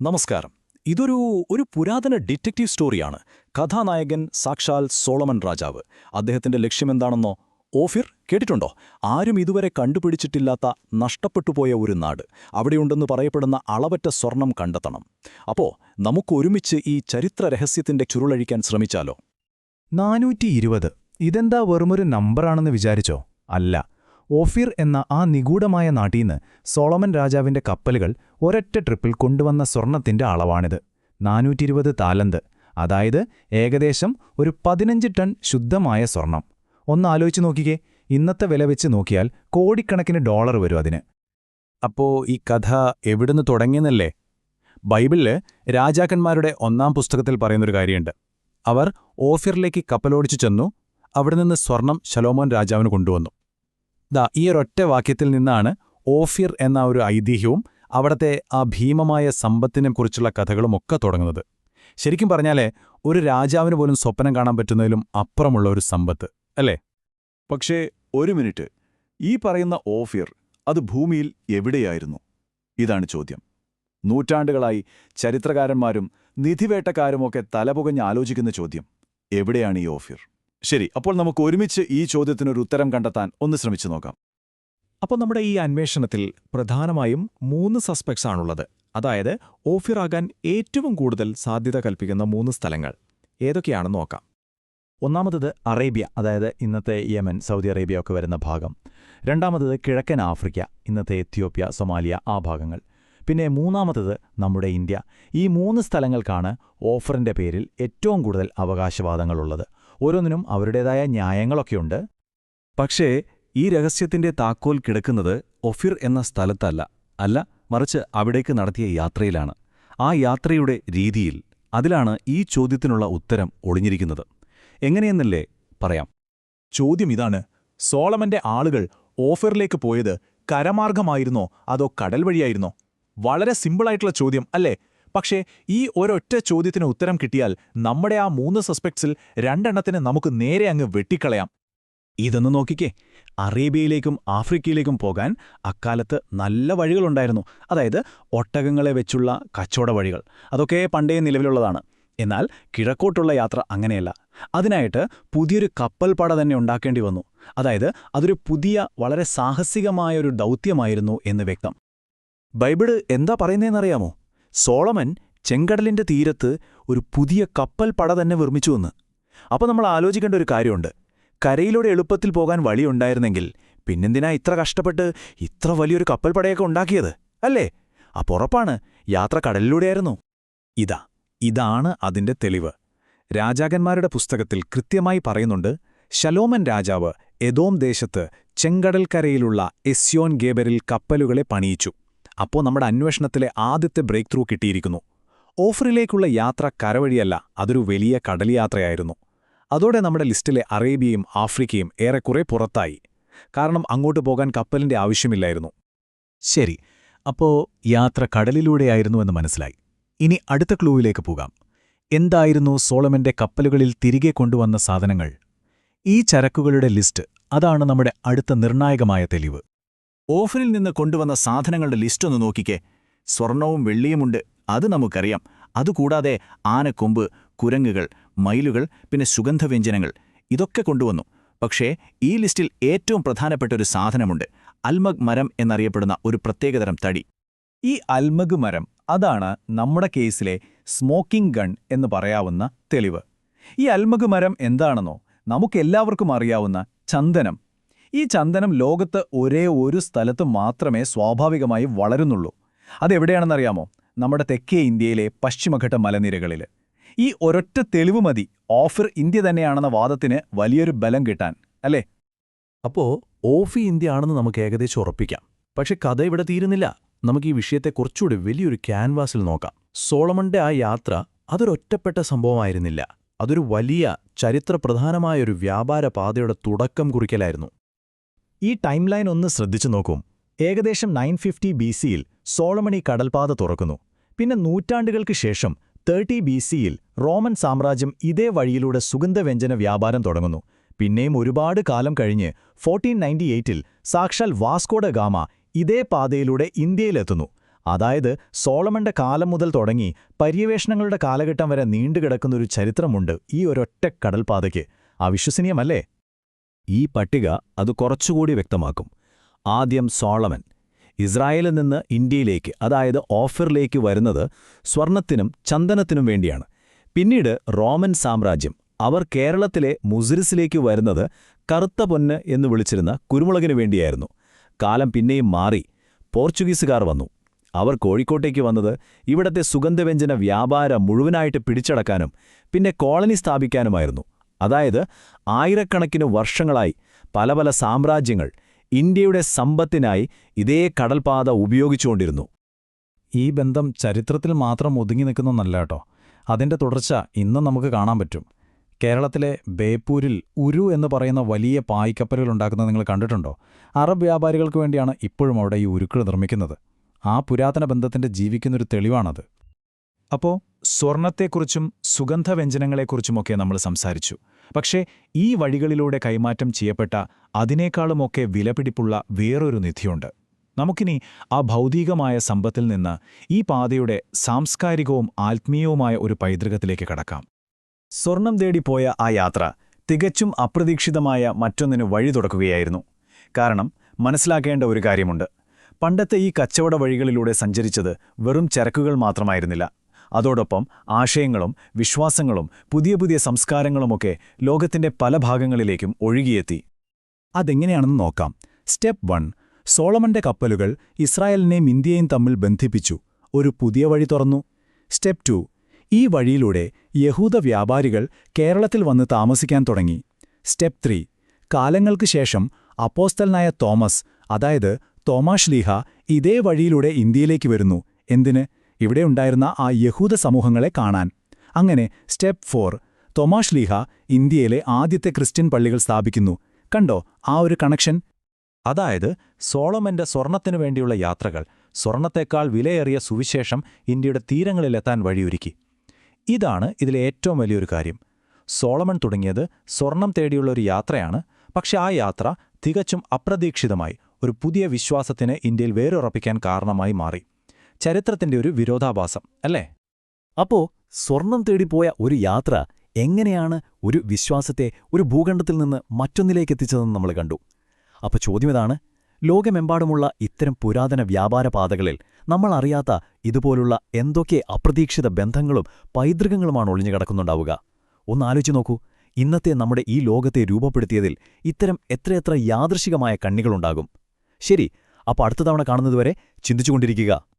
നമസ്കാരം. ഇതൊരു ഒരു പുരാതന ഡിറ്റക്റ്റീവ് സ്റ്റോറിയാണ്. കഥാനായകൻ സാക്ഷാൽ സോളമൻ രാജാവ്. അദ്ദേഹത്തിന്റെ ലക്ഷ്യമെന്താണെന്നോ ഓഫിർ കേട്ടിട്ടുണ്ടോ? ആരും ഇതുവരെ കണ്ടുപിടിച്ചിട്ടില്ലാത്ത നഷ്ടപ്പെട്ടുപോയ ഒരു നാട്. അവിടെയുണ്ടെന്ന് പറയപ്പെടുന്ന അളവറ്റ സ്വർണം കണ്ടെത്തണം. അപ്പോ നമുക്കൊരുമിച്ച് ഈ ചരിത്ര രഹസ്യത്തിന്റെ ചുരുളഴിക്കാൻ ശ്രമിച്ചാലോ? നാനൂറ്റി ഇരുപത് ഇതെന്താ വെറുമൊരു നമ്പറാണെന്ന് വിചാരിച്ചോ? അല്ല. ഓഫിർ എന്ന ആ നിഗൂഢമായ നാട്ടീന്ന് സോളമൻ രാജാവിന്റെ കപ്പലുകൾ ഒരൊറ്റ ട്രിപ്പിൽ കൊണ്ടുവന്ന സ്വർണത്തിന്റെ അളവാണിത്. നാനൂറ്റിരുപത് താലന്ത് അതായത് ഏകദേശം ഒരു പതിനഞ്ച് ടൺ ശുദ്ധമായ സ്വർണം. ഒന്ന് ആലോചിച്ച് നോക്കിക്കേ ഇന്നത്തെ വില വെച്ച് നോക്കിയാൽ കോടിക്കണക്കിന് ഡോളർ വരും അതിന്. അപ്പോ ഈ കഥ എവിടുന്ന് തുടങ്ങിയെന്നല്ലേ? ബൈബിളിൽ രാജാക്കന്മാരുടെ ഒന്നാം പുസ്തകത്തിൽ പറയുന്നൊരു കാര്യമുണ്ട്. അവർ ഓഫിറിലേക്ക് കപ്പലോടിച്ചു ചെന്നു അവിടെ നിന്ന് സ്വർണം ശലോമോൻ രാജാവിന് കൊണ്ടുവന്നു. ദാ ഈ ഒരൊറ്റ വാക്യത്തിൽ നിന്നാണ് ഓഫിർ എന്ന ഒരു ഐതിഹ്യവും അവിടത്തെ ആ ഭീമമായ സമ്പത്തിനെക്കുറിച്ചുള്ള കഥകളുമൊക്കെ തുടങ്ങുന്നത്. ശരിക്കും പറഞ്ഞാലേ ഒരു രാജാവിന് പോലും സ്വപ്നം കാണാൻ പറ്റുന്നതിലും അപ്പുറമുള്ള ഒരു സമ്പത്ത് അല്ലേ? പക്ഷേ ഒരു മിനിറ്റ്. ഈ പറയുന്ന ഓഫിർ അത് ഭൂമിയിൽ എവിടെയായിരുന്നു? ഇതാണ് ചോദ്യം. നൂറ്റാണ്ടുകളായി ചരിത്രകാരന്മാരും നിധിവേട്ടക്കാരുമൊക്കെ തലപുകഞ്ഞ് ആലോചിക്കുന്ന ചോദ്യം. എവിടെയാണ് ഈ ഓഫിർ? ശരി അപ്പോൾ നമുക്ക് ഒരുമിച്ച് ഈ ചോദ്യത്തിനൊരു ഉത്തരം കണ്ടെത്താൻ ഒന്ന് ശ്രമിച്ചു നോക്കാം. അപ്പോൾ നമ്മുടെ ഈ അന്വേഷണത്തിൽ പ്രധാനമായും മൂന്ന് സസ്പെക്ട്സ് ആണുള്ളത്. അതായത് ഓഫിറാകാൻ ഏറ്റവും കൂടുതൽ സാധ്യത കൽപ്പിക്കുന്ന മൂന്ന് സ്ഥലങ്ങൾ. ഏതൊക്കെയാണെന്ന് നോക്കാം. ഒന്നാമത്തത് അറേബ്യ അതായത് ഇന്നത്തെ യമൻ സൗദി അറേബ്യ ഒക്കെ വരുന്ന ഭാഗം. രണ്ടാമത്തത് കിഴക്കൻ ആഫ്രിക്ക ഇന്നത്തെ എത്യോപ്യ സൊമാലിയ ആ ഭാഗങ്ങൾ. പിന്നെ മൂന്നാമത്തത് നമ്മുടെ ഇന്ത്യ. ഈ മൂന്ന് സ്ഥലങ്ങൾക്കാണ് ഓഫറിന്റെ പേരിൽ ഏറ്റവും കൂടുതൽ അവകാശവാദങ്ങളുള്ളത്. ഓരോന്നിനും അവരുടേതായ ന്യായങ്ങളൊക്കെയുണ്ട്. പക്ഷേ ഈ രഹസ്യത്തിന്റെ താക്കോൽ കിടക്കുന്നത് ഒഫിർ എന്ന സ്ഥലത്തല്ല അല്ല മറിച്ച് അവിടേക്ക് നടത്തിയ യാത്രയിലാണ്. ആ യാത്രയുടെ രീതിയിൽ അതിലാണ് ഈ ചോദ്യത്തിനുള്ള ഉത്തരം ഒളിഞ്ഞിരിക്കുന്നത്. എങ്ങനെയെന്നല്ലേ പറയാം. ചോദ്യം ഇതാണ് സോളമന്റെ ആളുകൾ ഓഫറിലേക്ക് പോയത് കരമാർഗമായിരുന്നോ അതോ കടൽ വഴിയായിരുന്നോ? വളരെ സിമ്പിളായിട്ടുള്ള ചോദ്യം അല്ലേ? പക്ഷേ ഈ ഒരൊറ്റ ചോദ്യത്തിന് ഉത്തരം കിട്ടിയാൽ നമ്മുടെ ആ മൂന്ന് സസ്പെക്ട്സിൽ രണ്ടെണ്ണത്തിന് നമുക്ക് നേരെ അങ്ങ് വെട്ടിക്കളയാം. ഇതൊന്ന് നോക്കിക്കേ. അറേബ്യയിലേക്കും ആഫ്രിക്കയിലേക്കും പോകാൻ അക്കാലത്ത് നല്ല വഴികളുണ്ടായിരുന്നു. അതായത് ഒട്ടകങ്ങളെ വെച്ചുള്ള കച്ചവട വഴികൾ. അതൊക്കെ പണ്ടേ നിലവിലുള്ളതാണ്. എന്നാൽ കിഴക്കോട്ടുള്ള യാത്ര അങ്ങനെയല്ല. അതിനായിട്ട് പുതിയൊരു കപ്പൽ പട തന്നെ ഉണ്ടാക്കേണ്ടി വന്നു. അതായത് അതൊരു പുതിയ വളരെ സാഹസികമായൊരു ദൗത്യമായിരുന്നു എന്ന് വ്യക്തം. ബൈബിൾ എന്താ പറയുന്നതെന്നറിയാമോ സോളമൻ ചെങ്കടലിന്റെ തീരത്ത് ഒരു പുതിയ കപ്പൽ പട തന്നെ നിർമ്മിച്ചുവെന്ന് അപ്പോൾ നമ്മൾ ആലോചിക്കേണ്ട ഒരു കാര്യമുണ്ട്. കരയിലൂടെ എളുപ്പത്തിൽ പോകാൻ വഴിയുണ്ടായിരുന്നെങ്കിൽ പിന്നെന്തിനാ ഇത്ര കഷ്ടപ്പെട്ട് ഇത്ര വലിയൊരു കപ്പൽ പടയൊക്കെ ഉണ്ടാക്കിയത് അല്ലേ? അപ്പുറപ്പാണ് യാത്ര കടലിലൂടെയായിരുന്നു. ഇതാ ഇതാണ് അതിന്റെ തെളിവ്. രാജാക്കന്മാരുടെ പുസ്തകത്തിൽ കൃത്യമായി പറയുന്നുണ്ട് ശലോമൻ രാജാവ് എദോം ദേശത്ത് ചെങ്കടൽക്കരയിലുള്ള എസ്യോൻ ഗേബറിൽ കപ്പലുകളെ പണിയിച്ചു. അപ്പോൾ നമ്മുടെ അന്വേഷണത്തിലെ ആദ്യത്തെ ബ്രേക്ക് ത്രൂ കിട്ടിയിരിക്കുന്നു. ഓഫറിലേക്കുള്ള യാത്ര കരവഴിയല്ല അതൊരു വലിയ കടൽയാത്രയായിരുന്നു. അതോടെ നമ്മുടെ ലിസ്റ്റിലെ അറേബ്യയും ആഫ്രിക്കയും ഏറെക്കുറെ പുറത്തായി. കാരണം അങ്ങോട്ട് പോകാൻ കപ്പലിന്റെ ആവശ്യമില്ലായിരുന്നു. ശരി അപ്പോ യാത്ര കടലിലൂടെയായിരുന്നു എന്ന് മനസ്സിലായി. ഇനി അടുത്ത ക്ലൂവിലേക്ക് പോകാം. എന്തായിരുന്നു സോളമന്റെ കപ്പലുകളിൽ തിരികെ കൊണ്ടുവന്ന സാധനങ്ങൾ? ഈ ചരക്കുകളുടെ ലിസ്റ്റ് അതാണ് നമ്മുടെ അടുത്ത നിർണായകമായ തെളിവ്. ഓഫറിൽ നിന്ന് കൊണ്ടുവന്ന സാധനങ്ങളുടെ ലിസ്റ്റ് ഒന്ന് നോക്കിക്കേ. സ്വർണവും വെള്ളിയുമുണ്ട് അത് നമുക്കറിയാം. അതുകൂടാതെ ആനക്കൊമ്പ് കുരങ്ങുകൾ മയിലുകൾ പിന്നെ സുഗന്ധവ്യഞ്ജനങ്ങൾ. ഇതൊക്കെ കൊണ്ടുവന്നു. പക്ഷേ ഈ ലിസ്റ്റിൽ ഏറ്റവും പ്രധാനപ്പെട്ട ഒരു സാധനമുണ്ട്. അൽമഗ് മരം എന്നറിയപ്പെടുന്ന ഒരു പ്രത്യേകതരം തടി. ഈ അൽമഗ് മരം അതാണ് നമ്മുടെ കേസിലെ സ്മോക്കിംഗ് ഗൺ എന്ന് പറയാവുന്ന തെളിവ്. ഈ അൽമഗ് മരം എന്താണെന്നോ നമുക്കെല്ലാവർക്കും അറിയാവുന്ന ചന്ദനം. ഈ ചന്ദനം ലോകത്ത് ഒരേ ഒരു സ്ഥലത്ത് മാത്രമേ സ്വാഭാവികമായി വളരുന്നുള്ളൂ. അതെവിടെയാണെന്നറിയാമോ? നമ്മുടെ തെക്കേ ഇന്ത്യയിലെ പശ്ചിമഘട്ട മലനിരകളിൽ. ഈ ഒരൊറ്റ തെളിവ് മതി. ഓഫർ ഇന്ത്യ തന്നെയാണെന്ന വാദത്തിന് വലിയൊരു ബലം കിട്ടാൻ അല്ലേ? അപ്പോ ഓഫി ഇന്ത്യ ആണെന്ന് നമുക്ക് ഏകദേശം ഉറപ്പിക്കാം. പക്ഷെ കഥ ഇവിടെ തീരുന്നില്ല. നമുക്ക് ഈ വിഷയത്തെ കുറച്ചുകൂടി വലിയൊരു ക്യാൻവാസിൽ നോക്കാം. സോളമന്റെ ആ യാത്ര അതൊരൊറ്റപ്പെട്ട സംഭവമായിരുന്നില്ല. അതൊരു വലിയ ചരിത്രപ്രധാനമായൊരു വ്യാപാര പാതയുടെ തുടക്കം കുറിക്കലായിരുന്നു. ഈ ടൈം ലൈൻ ഒന്ന് ശ്രദ്ധിച്ചു നോക്കും. ഏകദേശം നയൻ ഫിഫ്റ്റി ബി സിയിൽ സോളമണി കടൽപാത തുറക്കുന്നു. പിന്നെ നൂറ്റാണ്ടുകൾക്ക് ശേഷം തേർട്ടി ബി സിയിൽ റോമൻ സാമ്രാജ്യം ഇതേ വഴിയിലൂടെ സുഗന്ധവ്യഞ്ജന വ്യാപാരം തുടങ്ങുന്നു. പിന്നെയും ഒരുപാട് കാലം കഴിഞ്ഞ് ഫോർട്ടീൻ നയന്റി എയ്റ്റിൽ സാക്ഷാൽ വാസ്കോഡ ഗാമ ഇതേ പാതയിലൂടെ ഇന്ത്യയിലെത്തുന്നു. അതായത് സോളമന്റെ കാലം മുതൽ തുടങ്ങി പര്യവേഷണങ്ങളുടെ കാലഘട്ടം വരെ നീണ്ടുകിടക്കുന്നൊരു ചരിത്രമുണ്ട് ഈ ഒരൊറ്റ കടൽപാതയ്ക്ക്. അവിശ്വസനീയമല്ലേ? ഈ പട്ടിക അത് കുറച്ചുകൂടി വ്യക്തമാക്കും. ആദ്യം സോളമൻ. ഇസ്രായേലിൽ നിന്ന് ഇന്ത്യയിലേക്ക് അതായത് ഓഫറിലേക്ക് വരുന്നത് സ്വർണത്തിനും ചന്ദനത്തിനും വേണ്ടിയാണ്. പിന്നീട് റോമൻ സാമ്രാജ്യം അവർ കേരളത്തിലെ മുസിരിസിലേക്ക് വരുന്നത് കറുത്ത പൊന്ന് എന്ന് വിളിച്ചിരുന്ന കുരുമുളകിനു വേണ്ടിയായിരുന്നു. കാലം പിന്നെയും മാറി പോർച്ചുഗീസുകാർ വന്നു. അവർ കോഴിക്കോട്ടേക്ക് വന്നത് ഇവിടത്തെ സുഗന്ധവ്യഞ്ജന വ്യാപാരം മുഴുവനായിട്ട് പിടിച്ചടക്കാനും പിന്നെ കോളനി സ്ഥാപിക്കാനുമായിരുന്നു. അതായത് ആയിരക്കണക്കിന് വർഷങ്ങളായി പല പല സാമ്രാജ്യങ്ങൾ ഇന്ത്യയുടെ സമ്പത്തിനായി ഇതേ കടൽപാത ഉപയോഗിച്ചുകൊണ്ടിരുന്നു. ഈ ബന്ധം ചരിത്രത്തിൽ മാത്രം ഒതുങ്ങി നിൽക്കുന്നൊന്നല്ല കേട്ടോ. അതിന്റെ തുടർച്ച ഇന്നും നമുക്ക് കാണാൻ പറ്റും. കേരളത്തിലെ ബേപ്പൂരിൽ ഉരു എന്ന് പറയുന്ന വലിയ പായ്ക്കപ്പലുകൾ ഉണ്ടാക്കുന്നത് നിങ്ങൾ കണ്ടിട്ടുണ്ടോ? അറബ് വ്യാപാരികൾക്ക് വേണ്ടിയാണ് ഇപ്പോഴും അവിടെ ഈ ഉരുക്കൾ നിർമ്മിക്കുന്നത്. ആ പുരാതന ബന്ധത്തിന്റെ ജീവിക്കുന്നൊരു തെളിവാണത്. അപ്പോ സ്വർണത്തെക്കുറിച്ചും സുഗന്ധവ്യഞ്ജനങ്ങളെക്കുറിച്ചുമൊക്കെ നമ്മൾ സംസാരിച്ചു. പക്ഷേ ഈ വഴികളിലൂടെ കൈമാറ്റം ചെയ്യപ്പെട്ട അതിനേക്കാളുമൊക്കെ വിലപിടിപ്പുള്ള വേറൊരു നിധിയുണ്ട്. നമുക്കിനി ആ ഭൗതികമായ സമ്പത്തിൽ നിന്ന് ഈ പാതയുടെ സാംസ്കാരികവും ആത്മീയവുമായ ഒരു പൈതൃകത്തിലേക്ക് കടക്കാം. സ്വർണം തേടിപ്പോയ ആ യാത്ര തികച്ചും അപ്രതീക്ഷിതമായ മറ്റൊന്നിന് വഴി തുടക്കുകയായിരുന്നു കാരണം മനസ്സിലാക്കേണ്ട ഒരു കാര്യമുണ്ട്. പണ്ടത്തെ ഈ കച്ചവട വഴികളിലൂടെ സഞ്ചരിച്ചത് വെറും ചരക്കുകൾ മാത്രമായിരുന്നില്ല. അതോടൊപ്പം ആശയങ്ങളും വിശ്വാസങ്ങളും പുതിയ പുതിയ സംസ്കാരങ്ങളുമൊക്കെ ലോകത്തിന്റെ പല ഭാഗങ്ങളിലേക്കും ഒഴുകിയെത്തി. അതെങ്ങനെയാണെന്ന് നോക്കാം. Step one. സോളമന്റെ കപ്പലുകൾ ഇസ്രായേലിനെയും ഇന്ത്യയും തമ്മിൽ ബന്ധിപ്പിച്ചു. ഒരു പുതിയ വഴി തുറന്നു. Step two. ഈ വഴിയിലൂടെ യഹൂദ വ്യാപാരികൾ കേരളത്തിൽ വന്ന് താമസിക്കാൻ തുടങ്ങി. Step three. കാലങ്ങൾക്ക് ശേഷം അപ്പോസ്തലനായ തോമസ് അതായത് തോമാഷ്ലീഹ ഇതേ വഴിയിലൂടെ ഇന്ത്യയിലേക്ക് വരുന്നു. എന്തിന്? ഇവിടെ ഉണ്ടായിരുന്ന ആ യഹൂദ സമൂഹങ്ങളെ കാണാൻ. അങ്ങനെ സ്റ്റെപ്പ് ഫോർ തൊമാഷ് ലീഹ ഇന്ത്യയിലെ ആദ്യത്തെ ക്രിസ്ത്യൻ പള്ളികൾ സ്ഥാപിക്കുന്നു. കണ്ടോ ആ ഒരു കണക്ഷൻ? അതായത് സോളമന്റെ സ്വർണത്തിനു വേണ്ടിയുള്ള യാത്രകൾ സ്വർണത്തേക്കാൾ വിലയേറിയ സുവിശേഷം ഇന്ത്യയുടെ തീരങ്ങളിലെത്താൻ വഴിയൊരുക്കി. ഇതാണ് ഇതിലെ ഏറ്റവും വലിയൊരു കാര്യം. സോളമൺ തുടങ്ങിയത് സ്വർണം തേടിയുള്ള ഒരു യാത്രയാണ്. പക്ഷെ ആ യാത്ര തികച്ചും അപ്രതീക്ഷിതമായി ഒരു പുതിയ വിശ്വാസത്തിന് ഇന്ത്യയിൽ വേരുറപ്പിക്കാൻ കാരണമായി മാറി. ചരിത്രത്തിന്റെ ഒരു വിരോധാഭാസം അല്ലേ? അപ്പോ സ്വർണം തേടിപ്പോയ ഒരു യാത്ര എങ്ങനെയാണ് ഒരു വിശ്വാസത്തെ ഒരു ഭൂഖണ്ഡത്തിൽ നിന്ന് മറ്റൊന്നിലേക്ക് എത്തിച്ചതെന്ന് നമ്മൾ കണ്ടു. അപ്പോൾ ചോദ്യമിതാണ് ലോകമെമ്പാടുമുള്ള ഇത്തരം പുരാതന വ്യാപാര പാതകളിൽ നമ്മൾ അറിയാത്ത ഇതുപോലുള്ള എന്തൊക്കെ അപ്രതീക്ഷിത ബന്ധങ്ങളും പൈതൃകങ്ങളുമാണ് ഒളിഞ്ഞു കിടക്കുന്നുണ്ടാവുക? ഒന്ന് ആലോചിച്ച് നോക്കൂ ഇന്നത്തെ നമ്മുടെ ഈ ലോകത്തെ രൂപപ്പെടുത്തിയതിൽ ഇത്തരം എത്രയെത്ര യാദൃശികമായ കണ്ണികളുണ്ടാകും. ശരി അപ്പോൾ അടുത്ത തവണ കാണുന്നതുവരെ ചിന്തിച്ചുകൊണ്ടിരിക്കുക.